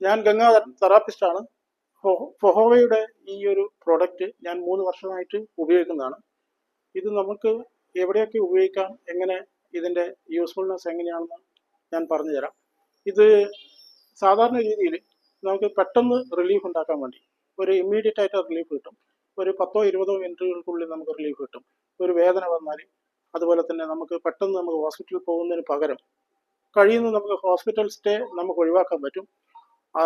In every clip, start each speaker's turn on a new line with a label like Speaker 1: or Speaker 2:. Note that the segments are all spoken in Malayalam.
Speaker 1: ഞാൻ ഗംഗാധരൻ തെറാപ്പിസ്റ്റാണ്. ഫൊഹോവയുടെ ഈ ഒരു പ്രോഡക്റ്റ് ഞാൻ മൂന്ന് വർഷമായിട്ട് ഉപയോഗിക്കുന്നതാണ്. ഇത് നമുക്ക് എവിടെയൊക്കെ ഉപയോഗിക്കാം എങ്ങനെ ഇതിന്റെ യൂസ്ഫുൾനെസ് എങ്ങനെയാണെന്ന് ഞാൻ പറഞ്ഞു തരാം ഇത് സാധാരണ രീതിയിൽ നമുക്ക് പെട്ടെന്ന് റിലീഫ് ഉണ്ടാക്കാൻ വേണ്ടി ഒരു ഇമ്മീഡിയറ്റ് ആയിട്ട് റിലീഫ് കിട്ടും. ഒരു പത്തോ ഇരുപതോ മിനിറ്റുകൾക്കുള്ളിൽ നമുക്ക് റിലീഫ് കിട്ടും. ഒരു വേദന വന്നാൽ അതുപോലെ തന്നെ നമുക്ക് പെട്ടെന്ന് നമുക്ക് ഹോസ്പിറ്റലിൽ പോകുന്നതിന് പകരം കഴിയുന്ന നമുക്ക് ഹോസ്പിറ്റൽ സ്റ്റേ നമുക്ക് ഒഴിവാക്കാൻ പറ്റും. ആ,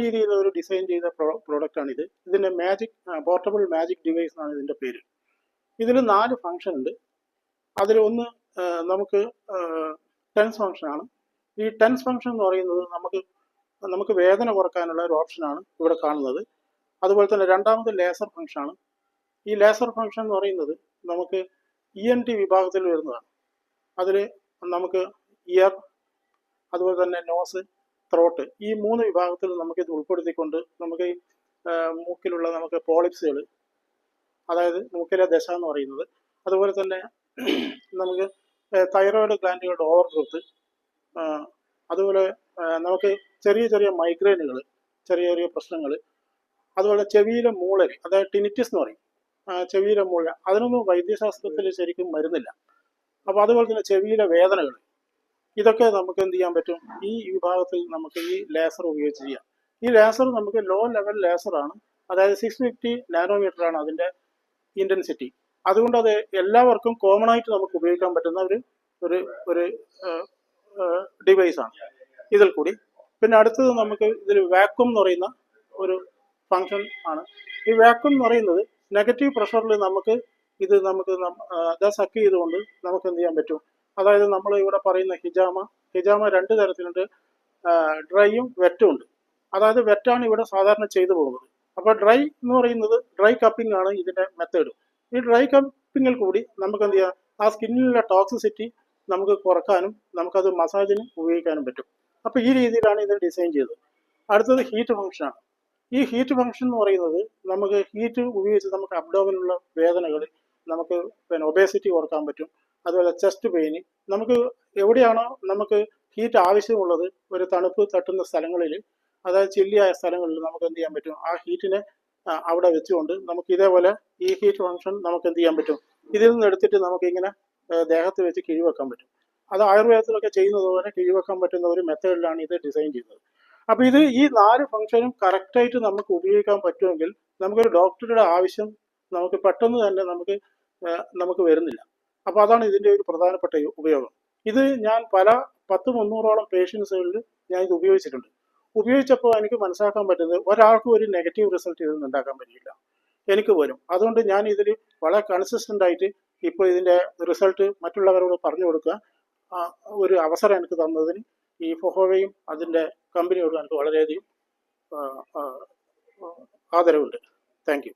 Speaker 1: രീതിയിൽ ഒരു ഡിസൈൻ ചെയ്ത പ്രോഡക്റ്റ് ആണ് ഇത് ഇതിന്റെ മാജിക് പോർട്ടബിൾ മാജിക് ഡിവൈസ് ആണ് ഇതിന്റെ പേര്. ഇതിൽ നാല് ഫംഗ്ഷൻ ഉണ്ട്. അതിൽ ഒന്ന് നമുക്ക് ടെൻസ് ഫംഗ്ഷൻ ആണ്. ഈ ടെൻസ് ഫംഗ്ഷൻ എന്ന് പറയുന്നത് നമുക്ക് നമുക്ക് വേദന കുറക്കാനുള്ള ഒരു ഓപ്ഷനാണ് ഇവിടെ കാണുന്നത്. അതുപോലെ തന്നെ രണ്ടാമത് ലേസർ ഫംഗ്ഷൻ ആണ്. ഈ ലേസർ ഫംഗ്ഷൻ എന്ന് പറയുന്നത് നമുക്ക് ഇ എൻ ടി വിഭാഗത്തിൽ വരുന്നതാണ്. അതിൽ നമുക്ക് ഇയർ അതുപോലെ തന്നെ നോസ് ത്രോട്ട് ഈ മൂന്ന് വിഭാഗത്തിൽ നമുക്ക് ഇത് ഉൾപ്പെടുത്തിക്കൊണ്ട് നമുക്ക് മൂക്കിലുള്ള നമുക്ക് പോളിപ്സുകൾ അതായത് മൂക്കിലെ ദശ എന്ന് പറയുന്നത് അതുപോലെ തന്നെ നമുക്ക് തൈറോയിഡ് ഗ്ലാൻഡുകളുടെ ഓവർ ഗ്രോത്ത് അതുപോലെ നമുക്ക് ചെറിയ ചെറിയ മൈഗ്രെയിനുകൾ ചെറിയ ചെറിയ പ്രശ്നങ്ങൾ അതുപോലെ ചെവിയിലെ മൂളൽ അതായത് ടിനിറ്റിസ് എന്ന് പറയും. ചെവിയിലെ മൂള അതിനൊന്നും വൈദ്യശാസ്ത്രത്തിൽ ശരിക്കും മരുന്നില്ല. അപ്പോൾ അതുപോലെ തന്നെ ചെവിയിലെ വേദനകൾ ഇതൊക്കെ നമുക്ക് എന്ത് ചെയ്യാൻ പറ്റും? ഈ വിഭാഗത്തിൽ നമുക്ക് ഈ ലേസർ ഉപയോഗിച്ച് ചെയ്യാം. ഈ ലേസർ നമുക്ക് ലോ ലെവൽ ലേസറാണ് അതായത് സിക്സ് ഫിഫ്റ്റി നാനോമീറ്റർ ആണ് അതിന്റെ ഇന്റൻസിറ്റി അതുകൊണ്ട് അത് എല്ലാവർക്കും കോമൺ ആയിട്ട് നമുക്ക് ഉപയോഗിക്കാൻ പറ്റുന്ന ഒരു ഒരു ഒരു ഡിവൈസാണ് ഇതിൽ കൂടി. പിന്നെ അടുത്തത് നമുക്ക് ഇതിൽ വാക്വം എന്ന് പറയുന്ന ഒരു ഫങ്ഷൻ ആണ്. ഈ വാക്വം എന്ന് പറയുന്നത് നെഗറ്റീവ് പ്രഷറിൽ നമുക്ക് ഇത് നമുക്ക് സക്ക് ചെയ്തുകൊണ്ട് നമുക്ക് എന്ത് ചെയ്യാൻ പറ്റും? അതായത് നമ്മൾ ഇവിടെ പറയുന്ന ഹിജാമ ഹിജാമ രണ്ട് തരത്തിലുണ്ട്. ഡ്രൈയും വെറ്റും ഉണ്ട്. അതായത് വെറ്റാണ് ഇവിടെ സാധാരണ ചെയ്തു പോകുന്നത്. അപ്പോൾ ഡ്രൈ എന്ന് പറയുന്നത് ഡ്രൈ കപ്പിംഗ് ആണ് ഇതിന്റെ മെത്തേഡ് ഈ ഡ്രൈ കപ്പിങ്ങിൽ കൂടി നമുക്ക് എന്ത് ചെയ്യാം? ആ സ്കിന്നിലുള്ള ടോക്സിസിറ്റി നമുക്ക് കുറക്കാനും നമുക്കത് മസാജിന് ഉപയോഗിക്കാനും പറ്റും. അപ്പോൾ ഈ രീതിയിലാണ് ഇത് ഡിസൈൻ ചെയ്തത്. അടുത്തത് ഹീറ്റ് ഫംഗ്ഷനാണ് ഈ ഹീറ്റ് ഫംഗ്ഷൻ എന്ന് പറയുന്നത് നമുക്ക് ഹീറ്റ് ഉപയോഗിച്ച് നമുക്ക് അബ്ഡോമിനുള്ള വേദനകൾ നമുക്ക് പിന്നെ ഒബേസിറ്റി കുറയ്ക്കാൻ പറ്റും. അതുപോലെ ചെസ്റ്റ് പെയിന് നമുക്ക് എവിടെയാണോ നമുക്ക് ഹീറ്റ് ആവശ്യമുള്ളത് ഒരു തണുപ്പ് തട്ടുന്ന സ്ഥലങ്ങളിൽ അതായത് ചില്ലിയായ സ്ഥലങ്ങളിൽ നമുക്ക് എന്ത് ചെയ്യാൻ പറ്റും? ആ ഹീറ്റിനെ അവിടെ വെച്ചുകൊണ്ട് നമുക്ക് ഇതേപോലെ ഈ ഹീറ്റ് ഫംഗ്ഷൻ നമുക്ക് എന്ത് ചെയ്യാൻ പറ്റും? ഇതിൽ നിന്ന് എടുത്തിട്ട് നമുക്ക് ഇങ്ങനെ ദേഹത്ത് വെച്ച് കിഴിവെക്കാൻ പറ്റും. അത് ആയുർവേദത്തിലൊക്കെ ചെയ്യുന്നത് പോലെ കിഴിവെക്കാൻ പറ്റുന്ന ഒരു മെത്തേഡിലാണ് ഇത് ഡിസൈൻ ചെയ്തത് അപ്പൊ ഇത് ഈ നാല് ഫംഗ്ഷനും കറക്റ്റായിട്ട് നമുക്ക് ഉപയോഗിക്കാൻ പറ്റുമെങ്കിൽ നമുക്കൊരു ഡോക്ടറുടെ ആവശ്യം നമുക്ക് പെട്ടെന്ന് തന്നെ നമുക്ക് നമുക്ക് വരുന്നില്ല. അപ്പൊ അതാണ് ഇതിന്റെ ഒരു പ്രധാനപ്പെട്ട ഉപയോഗം. ഇത് ഞാൻ പല പത്ത് മുന്നൂറോളം പേഷ്യൻസുകളിൽ ഞാൻ ഇത് ഉപയോഗിച്ചിട്ടുണ്ട്. ഉപയോഗിച്ചപ്പോൾ എനിക്ക് മനസ്സിലാക്കാൻ പറ്റുന്നത് ഒരാൾക്കും ഒരു നെഗറ്റീവ് റിസൾട്ട് ഇതിൽ നിന്ന് ഉണ്ടാക്കാൻ പറ്റില്ല എനിക്ക് വരും അതുകൊണ്ട് ഞാൻ ഇതിൽ വളരെ കൺസിസ്റ്റന്റ് ആയിട്ട് ഇപ്പോൾ ഇതിന്റെ റിസൾട്ട് മറ്റുള്ളവരോട് പറഞ്ഞു കൊടുക്കുക. ഒരു അവസരം എനിക്ക് തന്നതിന് ഈ ഫൊഹോവയും അതിന്റെ കമ്പനിയോടും എനിക്ക് വളരെയധികം ആദരവുണ്ട്. Thank you.